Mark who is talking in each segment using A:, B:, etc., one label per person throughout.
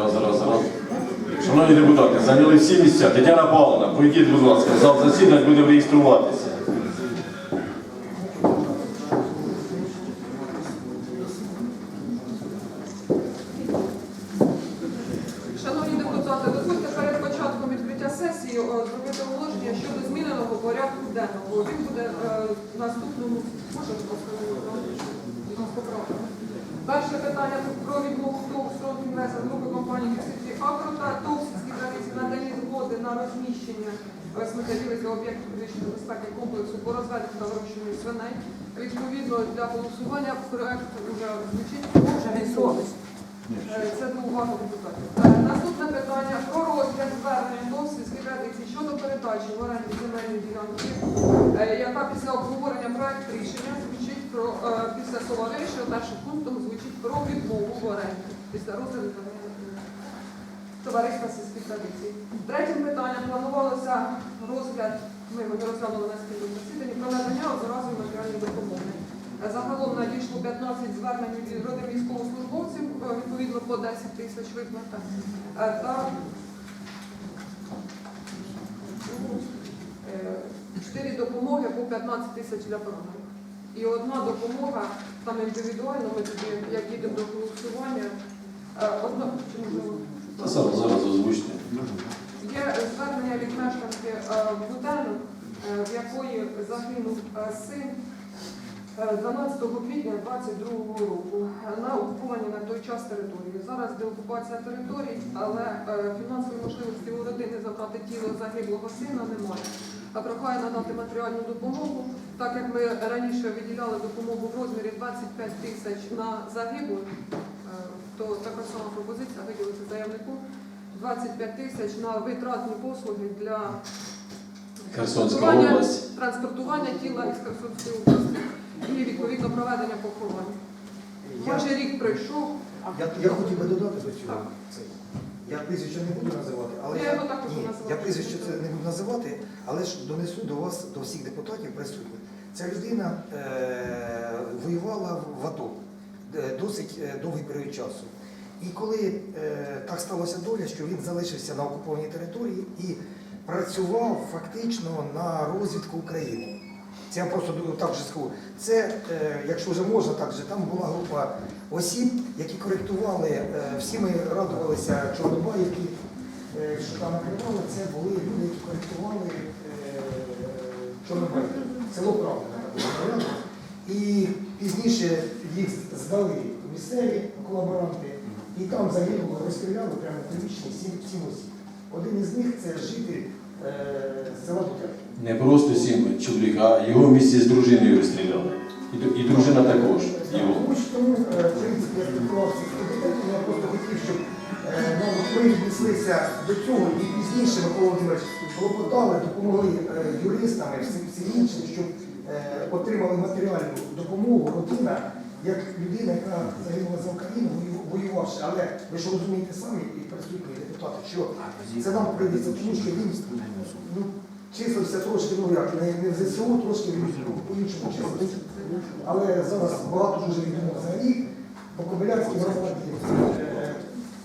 A: Раз, раз, раз. Шановні депутати, зайняли всі місця. Тетяна Павловна, прийдіть, будь ласка, зал засідань, будемо реєструватися.
B: Шановні депутати, дозвольте перед початком відкриття сесії е, зробити оголошення щодо зміненого порядку денного. Він буде е, в наступному. Може, будь ласка, у нас поправка. Перше питання про відмову ТОВ «Строн Інвест» групи компанії «Кисельці Агро» та ТОВ «Сільські традиції» надані згоди на розміщення сміттєвих об'єктів фізичної безпеки та вирощуванню свиней. Відповідно для голосування проект вже звучить. Це до уваги депутатів. Е, Наступне питання про розгляд звернення до сільських традицій щодо передачі в оренду земельної ділянки, е, яка після обговорення проект рішення звучить про е, після слова вирішення першим пунктом звучить про відмову в оренді після розгляду товариства сільських традицій. Третім питанням планувалося розгляд. Ми його не розглянули на спільному засіданні про надання одноразової матеріальної допомоги. Е, Загалом надійшло 15 звернень від родин військовослужбовців, е, відповідно по 10 тисяч виплата. Е, Та е, 4 допомоги по 15 тисяч для поранених. І одна допомога, там індивідуально, ми тоді, як їдемо до голосування, одна, чи можливо,
A: Та зараз, зараз озвучте.
B: Є звернення від мешканки е, Будену, е, в якої загинув е, син е, 12 квітня 22 року е, на окупованій на той час території. Зараз деокупація територій, але е, фінансової можливості у родини забрати тіло загиблого сина немає. А прохає надати матеріальну допомогу, так як ми раніше виділяли допомогу в розмірі 25 тисяч на загиблих, е, то така сама пропозиція виділити заявнику 25 тисяч на витратні послуги для
A: Херсонська
B: транспортування-
A: область.
B: транспортування тіла із Херсонської області і відповідно проведення поховань.
C: Я,
B: Майже рік пройшов,
C: я, я хотів би додати до цього.
B: Так.
C: Це. Я прізвище не буду називати, але
B: Я його також
C: ні, я прізвище це не буду називати, але ж донесу до вас, до всіх депутатів присутніх. Ця людина е, воювала в АТО е, досить е, довгий період часу. І коли е, так сталося доля, що він залишився на окупованій території і працював фактично на розвідку України. Це я просто так вже скажу. Це, е, якщо вже можна, так же, там була група осіб, які коректували, е, всі ми радувалися Чорнобаївки, е, що там накривали, це були люди, які коректували е, Чорнобаївки. Село Правда. І пізніше їх здали місцеві колаборанти, і там загинуло, розстріляли прямо в приміщенні сім, сім осіб. Один із них це житель е, села Дутяки.
A: Не просто сім чоловік, а його в місті з дружиною розстріляли. І, ду- і дружина також. Його.
C: Тому що тому, е, в принципі, я спілкувався з комітетом, я просто хотів, щоб е, ну, ми віднеслися до цього і пізніше Микола Володимирович клопотали, допомогли е, юристами, всім, всім іншим, щоб е, отримали матеріальну допомогу родина, як людина, яка загинула за Україну, воювавши. Але ви ж розумієте самі і присутні депутати, що це нам прийдеться, тому що він ну, числився трошки, ну як, не, в ЗСУ, трошки по-іншому числився. Але зараз багато дуже відомо взагалі по Кобилянській громаді.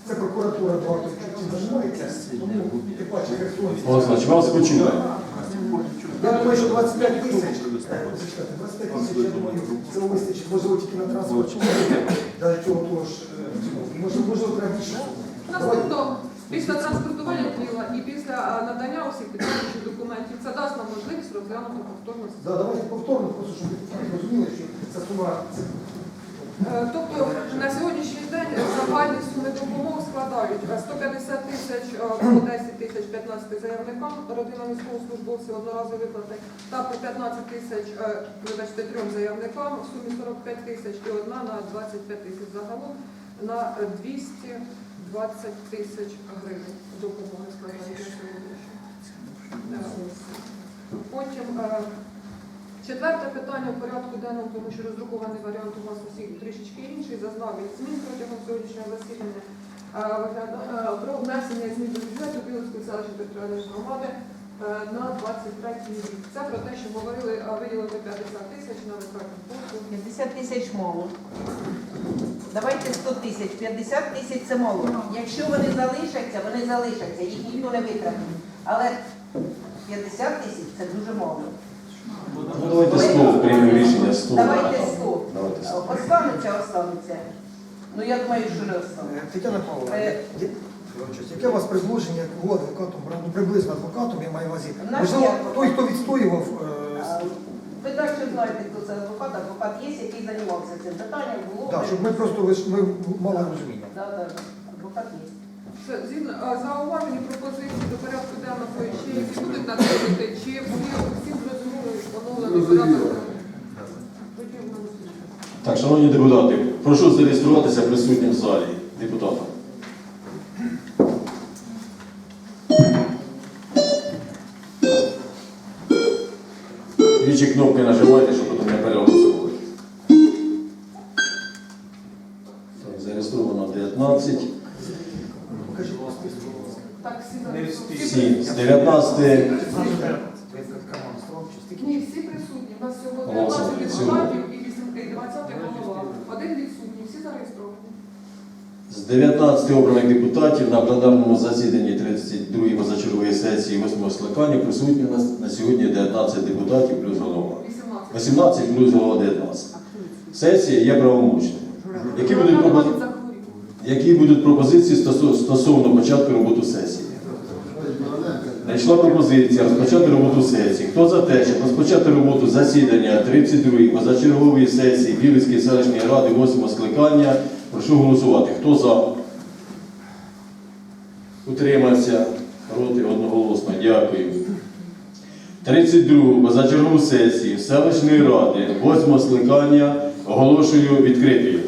C: Це прокуратура багато чим займається, тому.
A: Олександр, вас почули?
C: Я думаю, що 25 тисяч, е, зачекайте, 25 тисяч, я думаю, цього вистачить, можливо, тільки на транспорт, для цього того ж, е. Можливо, треба більше.
B: Наступно, після транспортування тіла і після е, надання усіх підтримуючих документів, це дасть нам можливість розглянути повторно
C: Да, давайте повторно, просто щоб розуміли, що ця сума це
B: Е, Тобто на сьогоднішній день загальні суми допомог складають е, 150 тисяч е, по 10 тисяч 15 заявникам, родинам військовослужбовців одноразові виплати, та по 15 тисяч, е, вибачте, трьом заявникам в сумі 45 тисяч і одна на 25 тисяч загалом на е, 220 тисяч гривень допомоги складають на. Е, Потім е, Четверте питання в порядку денному, тому що роздрукований варіант у вас усіх трішечки інший, зазнав від змін протягом сьогоднішнього засідання. Е, е, Про внесення змін до бюджету Білицької селищної територіальної громади е, на 23 рік. Це про те, що говорили виділити 50 тисяч на витратні послуги.
D: 50 тисяч мало. Давайте 100 тисяч, 50 тисяч це мало. Якщо вони залишаться, вони залишаться, їх ніхто не витратить. Але 50 тисяч це дуже мало.
A: Ну, давайте 100 приймемо рішення 100.
D: Давайте 100.
A: Давайте 100.
D: Останеться, останеться. Ну я думаю, що не
C: Е,
D: останеться.
C: Тетяна Павловна,
D: Е.
C: яке у вас предложення у адвокатом, ну, приблизно адвокатом, я маю на увазі.
D: Наш
C: Можливо,
D: є
C: той, хто відстоював, е,
D: А, Ви далі знаєте, хто це адвокат. Адвокат є, який займався цим питанням. Було
C: да, щоб ми просто ми мали розуміння.
D: Да, да, да. Адвокат є.
B: Згідно а, зауважені пропозиції до порядку денного ще які будуть надходити, чи вони всі зрозуміли
A: Так, шановні депутати, прошу зареєструватися присутнім в залі депутатам. Двічі кнопки нажимайте, щоб потім не переголосували. Так, зареєстровано 19.
C: Покажіть, будь ласка, список, будь ласка.
B: Так. Всі
A: з 19.
C: Ви карман строк, чи стільки?
B: Ні, всі присутні. У нас всього
A: Голосуємо.
B: 19 депутатів і 8 і 20 голова. Один відсутній, всі зареєстровані.
A: З 19 обраних депутатів на пленарному засіданні 32-ї позачергової сесії 8 скликання присутні нас на сьогодні 19 депутатів плюс голова.
B: 18.
A: 18 плюс голова 19. Сесія є правомочною. Які будуть, пропози- які будуть пропозиції стосовно початку роботи сесії? Знайшла пропозиція розпочати роботу сесії. Хто за те, щоб розпочати роботу засідання 32-ї позачергової сесії Білицької селищної ради 8 скликання, прошу голосувати. Хто за? Утримався? Проти одноголосно. Дякую. 32-гу позачергову сесію селищної ради 8 скликання оголошую відкритою.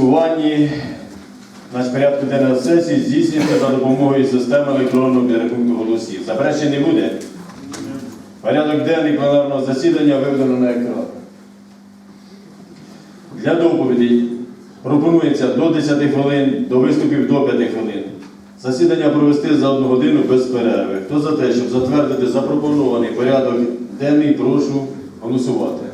A: Голос- на порядку денного сесії здійснюється за допомогою системи електронного підрахунку голосів. Заперечень не буде. Порядок денний пленарного засідання виведено на екран. Для доповіді пропонується до 10 хвилин, до виступів до 5 хвилин. Засідання провести за одну годину без перерви. Хто за те, щоб затвердити запропонований порядок денний, прошу голосувати.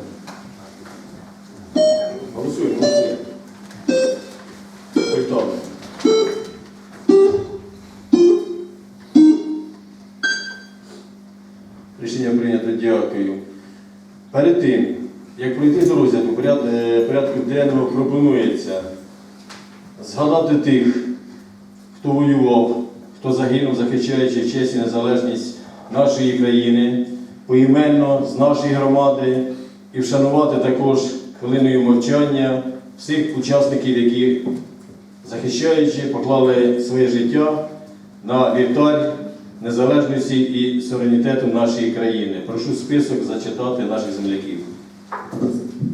A: Порядку пропонується згадати тих, хто воював, хто загинув, захищаючи честь і незалежність нашої країни, поіменно з нашої громади, і вшанувати також хвилиною мовчання всіх учасників, які захищаючи, поклали своє життя на вівтар незалежності і суверенітету нашої країни. Прошу список зачитати наших земляків.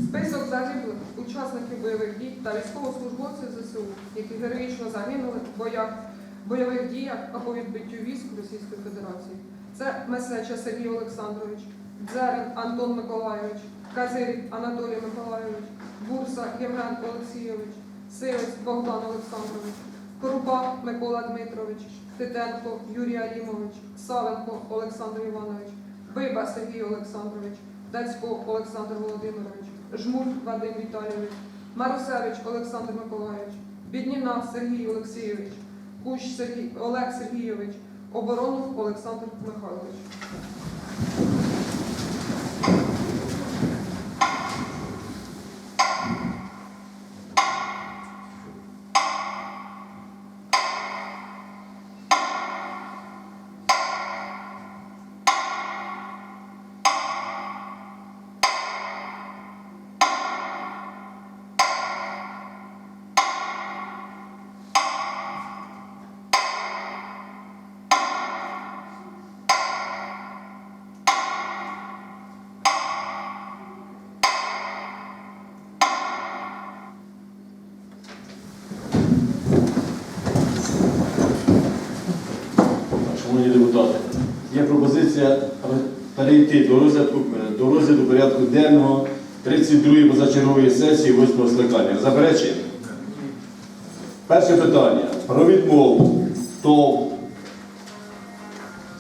B: Список учасників бойових дій та військовослужбовців ЗСУ, які героїчно загинули в боях, бойових діях або відбиттю військ Російської Федерації. Це Месеча Сергій Олександрович, Дзерин Антон Миколайович, Казирік Анатолій Миколайович, Бурса Євген Олексійович, Сивець Богдан Олександрович, Коруба Микола Дмитрович, Титенко Юрій Арімович, Савенко Олександр Іванович, Биба Сергій Олександрович, Дацько Олександр Володимирович, Жмуль Вадим Віталійович, Марусевич Олександр Миколайович, Бідніна Сергій Олексійович, Кущ Сергій Олег Сергійович, Оборонов Олександр Михайлович.
A: Перейти до розгляду, до розгляду порядку денного 32-ї позачергової сесії 8-го скликання. Заперечення? Перше питання. Про відмову ТОВ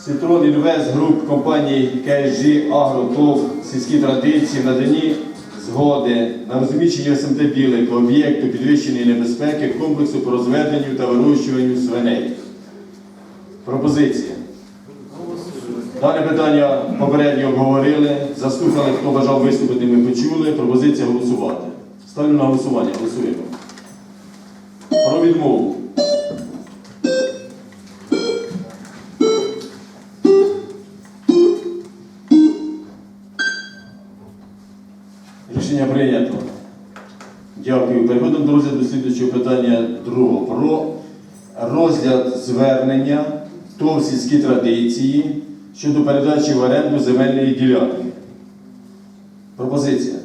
A: Сітрон Інвест Груп компанії KSG Агро ТОВ сільські традиції надані згоди на розміщення СМТ Білик об'єкту підвищеної небезпеки комплексу по розведенню та вирощуванню свиней. Пропозиція. Дане питання попередньо обговорили, заслухали, хто бажав виступити, ми почули. Пропозиція голосувати. Ставлю на голосування. Голосуємо. Про відмову. Рішення прийнято. Дякую. Переходимо до розгляду слідуючого питання другого. Про розгляд звернення ТОВ сільські традиції щодо передачі в оренду земельної ділянки. Пропозиція.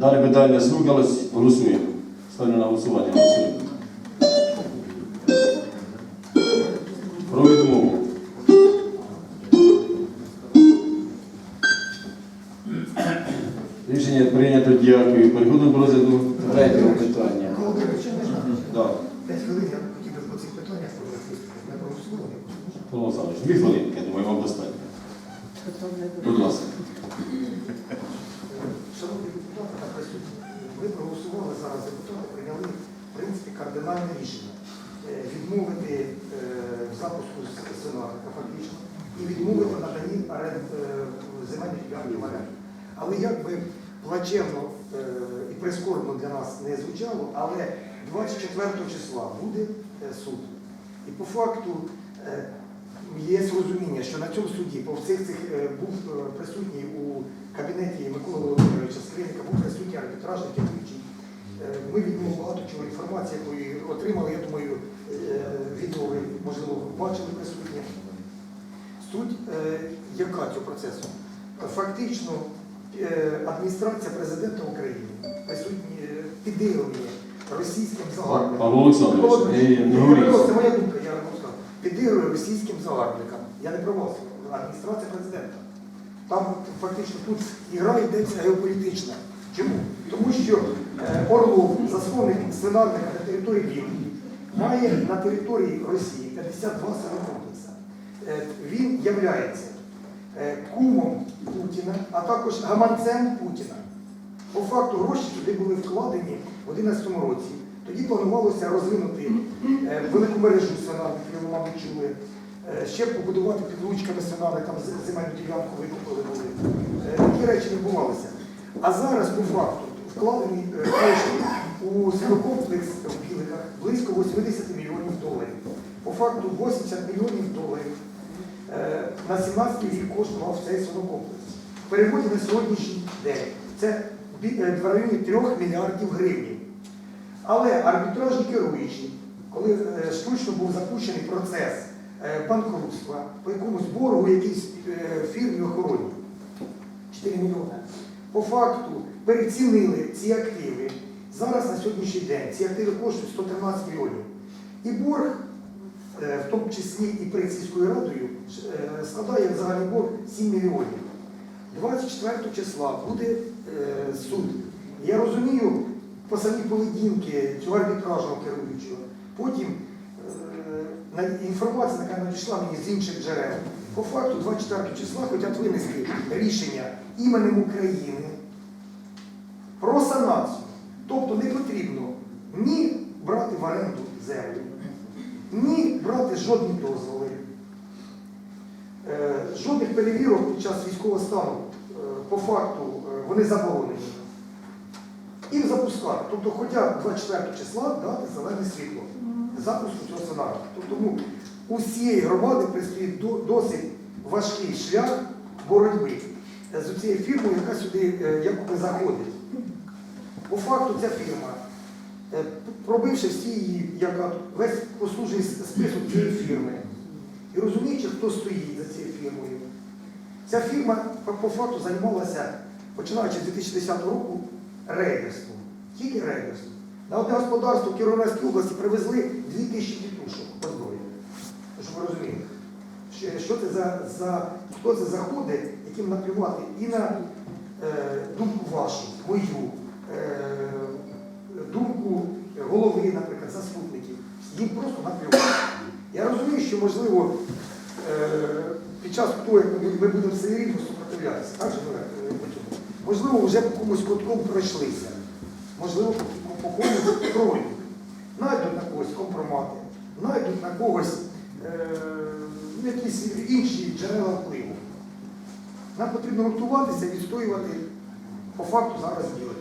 A: Дане питання слухалось. Голосуємо. Ставлю на голосування. Голосуємо. Про відмову. Рішення прийнято. Дякую. Переходимо до розгляду третього питання.
C: 5 хвилин я хотів би по цих питаннях не проголосували.
A: Павло Олександрович, дві хвилинки, я думаю, вам достатньо. Будь ласка.
C: Шановні депутати та присутні, ви проголосували зараз, депутати прийняли в принципі кардинальне рішення Е, відмовити е, запуску с- свинарника фактично і відмовити наданні орен- е, земельних ділянки в оренду. Але як би плачевно і прискорбно для нас не звучало, але 24 числа буде суд. І по факту є розуміння, що на цьому суді по всіх цих е, був е, присутній у кабінеті Миколи Володимировича Скринника, був присутній арбітражний керуючий. Ми від нього багато чого інформації, якої отримали, я думаю, е, відео ви, можливо, бачили присутні. Суть яка цього процесу? Фактично адміністрація президента України присутні е, російським загарбникам.
A: Павло Олександрович.
C: Це моя думка, я. Підігрує російським загарбникам. Я не про вас, адміністрація президента. Там фактично тут ігра йдеться геополітична. Чому? Тому що е, Орлов, засновник свинарника на території Білої, має на території Росії 52 свинокомплекса. Е, Він являється е, кумом Путіна, а також гаманцем Путіна. По факту гроші туди були вкладені в 2011 році. Тоді планувалося розвинути е, велику мережу свинарників, ви, мабуть, чули. Е, Ще побудувати підлучками свинарник, там земельну ділянку викупили були. Е, Такі речі відбувалися. А зараз, по факту, вкладені кошти у свинокомплекс в Біликах близько 80 мільйонів доларів. По факту 80 мільйонів доларів на 17 рік коштував цей свинокомплекс. В переводі на сьогоднішній день це в районі 3 мільярдів гривень. Але арбітражні керуючі, коли е, штучно був запущений процес е, банкрутства по якомусь боргу якійсь е, фірмі охороні, 4 мільйони. По факту перецінили ці активи. Зараз на сьогоднішній день ці активи коштують 113 мільйонів. І борг, в тому числі і перед сільською радою, складає загальний борг 7 мільйонів. 24 числа буде суд. Я розумію по самій поведінки цього арбітражного керуючого. Потім е, інформація, яка надійшла мені з інших джерел, по факту 24 числа хочуть винести рішення іменем України про санацію. Тобто не потрібно ні брати в оренду землю, ні брати жодні дозволи. Е, Жодних перевірок під час військового стану е, по факту е, вони заборонені. І запускати. Тобто, хоча 24 числа дати зелене світло запуску цього сценарію. Тобто ну, у всієї громади предстоїть досить важкий шлях боротьби е, з цією фірмою, яка сюди е, якоби заходить. По факту ця фірма, е, пробивши всі її, яка весь послужний список цієї фірми, і розуміючи, хто стоїть за цією фірмою. Ця фірма по факту займалася, починаючи з 2010 року, рейдерством. Тільки рейдерством. На одне господарство в Кіровоградській області привезли 2000 дітушок по зброї. Щоб ви розуміли, що- це за, за хто це заходить, яким наплювати і на е, думку вашу, мою, е, думку голови, наприклад, заступників. Їм просто наплювати. Я розумію, що можливо е, під час того, як ми, ми будемо все рівно супротивлятися, так же ми будемо? Можливо, вже по комусь кутком пройшлися, можливо, по, комусь пройдуть. Найдуть на когось компромати, найдуть на когось е, якісь інші джерела впливу. Нам потрібно готуватися, відстоювати по факту зараз ділити.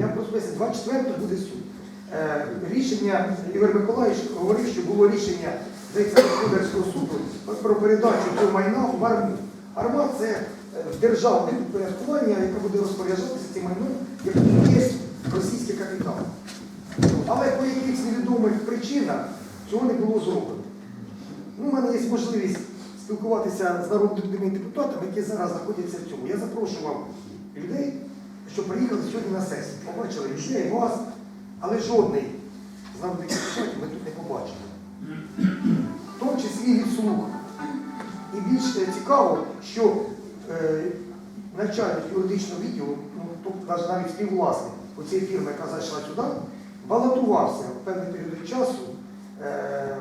C: Я просто 24 буде суд. Е, рішення, Ігор Миколаївич говорив, що було рішення господарського суду про передачу цього майна в арму. Арма це державне підпорядкування, яке буде розпоряджатися цим майном, яким є російський капітал. Але по якихось невідомих причинах цього не було зроблено. Ну, у мене є можливість спілкуватися з народними депутатами, які зараз знаходяться в цьому. Я запрошував людей, що приїхали сьогодні на сесію. Побачили людей, вас, але жодний з народних депутатів ми тут не побачили. В тому числі від слух. І більш е, цікаво, що е, начальник юридичного відділу, ну, тобто навіть навіть співвласник у цієї фірми, яка зайшла сюди, балотувався в певний період часу е,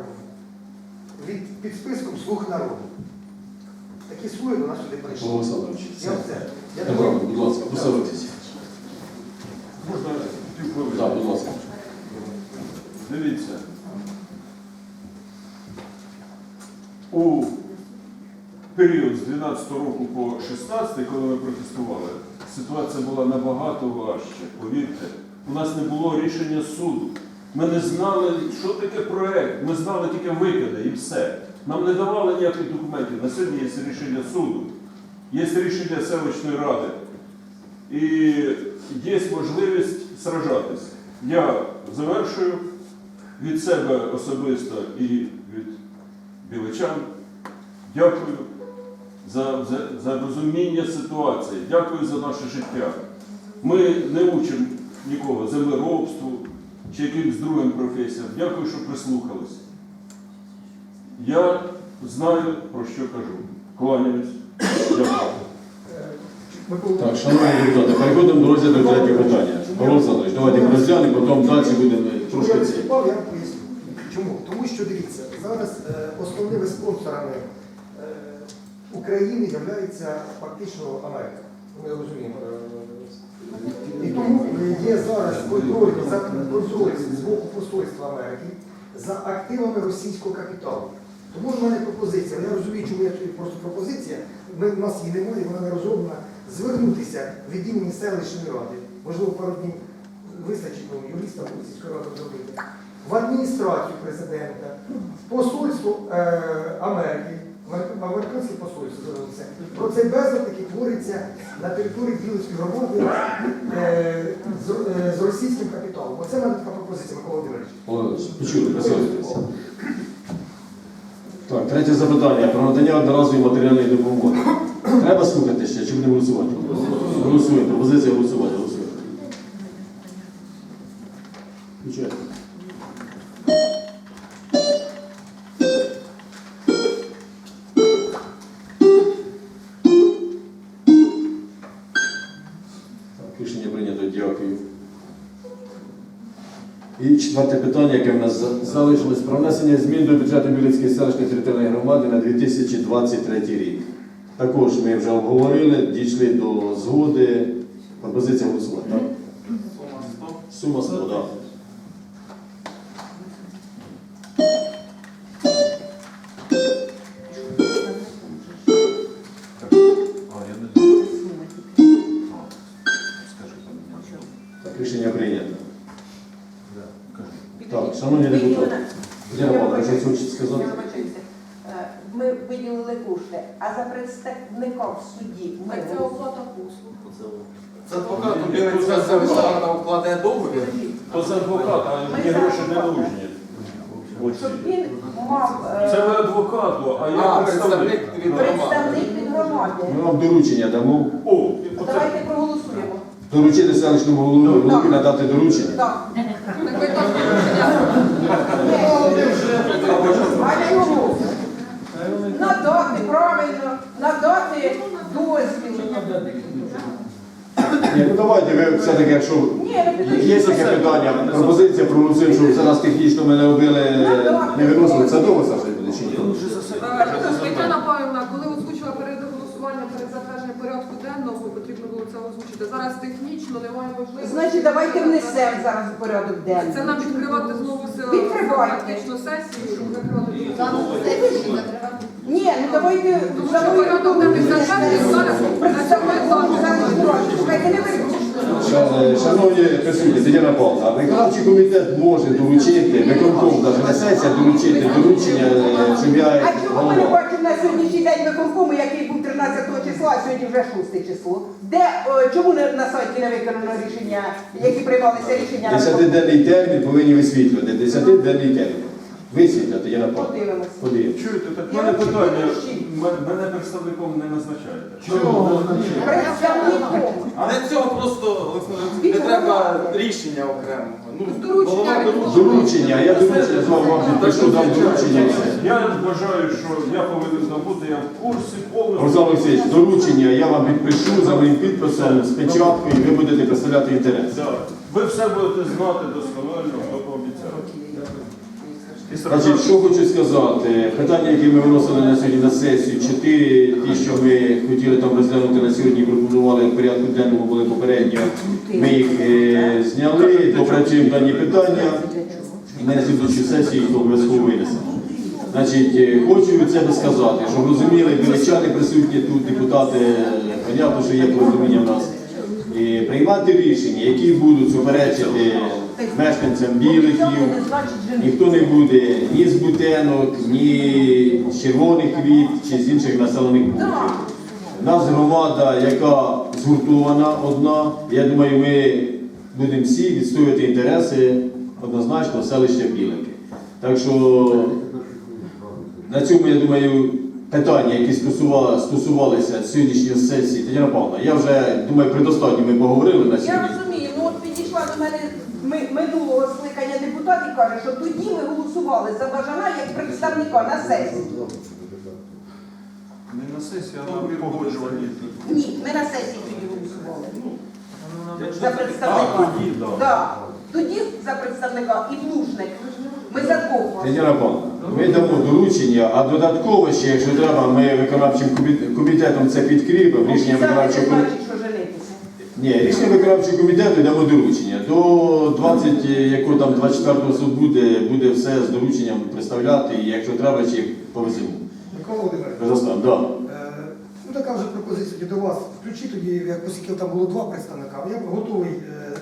C: від, під списком слуг народу. Такі слуги до нас сюди прийшли. Я все. Я
A: Добре, будь ласка, посадитесь.
E: Можна півхвилини?
A: Так, будь ласка.
E: Дивіться. У період з 12 року по 16, коли ми протестували, ситуація була набагато важче, повірте. У нас не було рішення суду. Ми не знали, що таке проект. Ми знали тільки викиди і все. Нам не давали ніяких документів. На сьогодні є рішення суду, є рішення селищної ради. І є можливість сражатись. Я завершую від себе особисто і від біличан. Дякую за, за, за розуміння ситуації. Дякую за наше життя. Ми не учимо нікого землеробству чи якимось другим професіям. Дякую, що прислухались. Я знаю, про що кажу. Кланяюсь. Дякую.
A: Так, шановні депутати, переходимо до розгляду третього питання. Павло Олександрович, давайте ми розглянемо, потім далі будемо трошки ці.
C: я поясню. Чому? Тому що дивіться, зараз е, основними спонсорами е, України являється фактично Америка. Ми розуміємо. Е, І тому є зараз контроль за контроль з боку посольства Америки за активами російського капіталу. Тому в мене пропозиція, я розумію, чому я просто пропозиція, ми, у нас її немає, вона не розроблена, звернутися від імені селищної ради, можливо, пару днів вистачить ну, юристам сільської ради зробити, в адміністрацію президента, в посольство е, Америки, в американське посольство звернулося. Про цей безлад, який твориться на території Білицької громади е, з, е, з російським капіталом. Оце в мене така пропозиція, Микола Володимирович.
A: Володимирович, почули. Так, третє запитання про надання одноразової матеріальної допомоги. Треба слухати ще, чи будемо голосувати? Голосуємо. Пропозиція голосувати. Голосуємо. Включайте. І четверте питання, яке в нас залишилось, про внесення змін до бюджету Білицької селищної територіальної громади на 2023 рік. Також ми вже обговорили, дійшли до згоди. Пропозиція голосувати, так? Сума 100, так. Так,
D: в суді ми
B: Так це оплата послуг.
F: Це адвокат Білицька селищна рада вкладає договір.
E: То це адвокат, а мені гроші не нужні. Оці.
D: щоб він мав е,
E: Це ви адвокату, а я
F: А,
E: представник.
F: представник від
D: представник від громади.
A: Ми вам доручення дамо.
E: О, оце
D: Давайте проголосуємо.
A: Доручити селищному голові голові надати доручення.
D: Так.
B: Так ви так порушення.
D: А чому? Надати, правильно, надати дозвіл.
A: Ні, ну давайте ви все-таки, якщо
D: Ні, ну
A: є таке питання, пропозиція проголосуємо, щоб це нас технічно ми не робили, не виносили. Це довго завжди буде чи ні?
B: Е, Тетяна Павлівна, коли озвучила перед затвердженням порядку денного, потрібно було це озвучити. Зараз технічно немає можливості.
D: Значить, давайте внесемо зараз у порядок
B: Це нам відкривати знову се-
D: Відкривайте.
B: практичну сесію, щоб закривати.
D: Ні, ну давайте
B: Тому що порядок денний затверджений зараз.
D: Слухайте, не виключно.
A: Ша- Шановні присутні, Тетяна Павловна, виконавчий комітет може доручити, виконком навіть не сесія, доручити доручення, е, щоб я
D: А чому ми не бачимо на сьогоднішній день виконкому, який був 13 числа, а сьогодні вже 6 число? Де, е, чому не- на сайті не виконано рішення, які приймалися рішення?
A: Десятиденний термін повинні висвітлювати. Десятиденний термін. Висвітлювати, Тетяна Павловна.
D: Подивимось.
A: Подивимось.
E: Чуєте, так в мене питання. М- Мене представником не назначаєте.
D: Представником.
F: Для цього просто Олександр Олексійович, не треба рішення окремого.
B: Доручення
F: доручення.
A: Я доручення з вам підпишу, дам доручення.
E: Я вважаю, що я повинен там я в курсі повністю.
A: Олександр Олексійович, доручення я вам підпишу за моїм підписом, з печаткою, і ви будете представляти інтерес.
E: Так. Ви все будете знати досконально,
A: Значить, що хочу сказати, питання, які ми виносили на сьогодні на сесію, чотири, ті, що ми хотіли там розглянути на сьогодні, пропонували в порядку денному були попередньо, ми їх е, зняли, допрацюємо дані питання, і на слідчу сесію їх обов'язково винесемо. Значить, е, хочу від себе сказати, щоб розуміли, біличани присутні тут, депутати, понятно, що є порозуміння в нас. І приймати рішення, які будуть суперечити мешканцям біликів,
D: Не.
A: Ніхто не буде ні з бутенок, ні з червоних квіт чи з інших населених пунктів. У нас громада, яка згуртована одна. Я думаю, ми будемо всі відстоювати інтереси однозначно селища Білики. Так що на цьому, я думаю, питання, які стосували- стосувалися сьогоднішньої сесії, Тетяна Павловна, я вже думаю, предостатньо ми поговорили на
D: Я розумію, ну от до мене ми- минулого скликання депутат і каже, що тоді ми голосували за Бажана як представника на сесії.
E: Не на сесії, а на погоджувальній.
D: Ні, ми на сесії тоді голосували. За
E: А,
D: представника. Да. Тоді за представника і плужник. Ми за кого?
A: Тетяна Павловна, ми дамо доручення, а додатково ще, якщо треба, ми виконавчим комітетом це підкріпимо, рішення виконавчого комітету. Ні, рішення виконавчого комітету дамо доручення. До 20, якого там 24 суд буде, буде все з дорученням представляти, і якщо треба, чи повеземо.
C: Микола Володимирович,
A: Казахстан, да.
C: е, ну така вже пропозиція до вас. Включіть тоді, як оскільки там було два представника, я готовий е,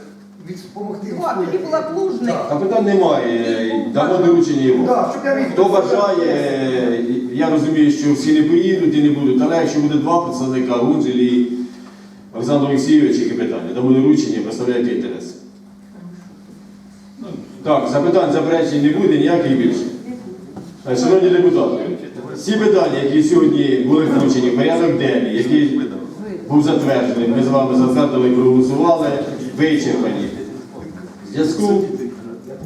C: відпомогти.
D: Ну, а тоді була плужник.
A: А питань немає. Дамо доручення йому.
C: Так, щоб я міг
A: Хто бажає, я розумію, що всі не поїдуть і не будуть, але якщо буде два представника, Гунзель і Олександр Олексійович, які питання, дамо доручення, представляйте інтереси. Так, запитань, заперечень не буде, ніяких більше. Е, Шановні депутати, всі питання, які сьогодні були включені в порядок денний, який був затверджений, ми з вами затвердили, і проголосували, вичерпані. В зв'язку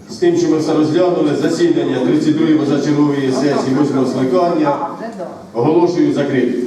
A: з тим, що ми все розглянули, засідання 32-ї позачергової сесії 8 скликання оголошую закритим.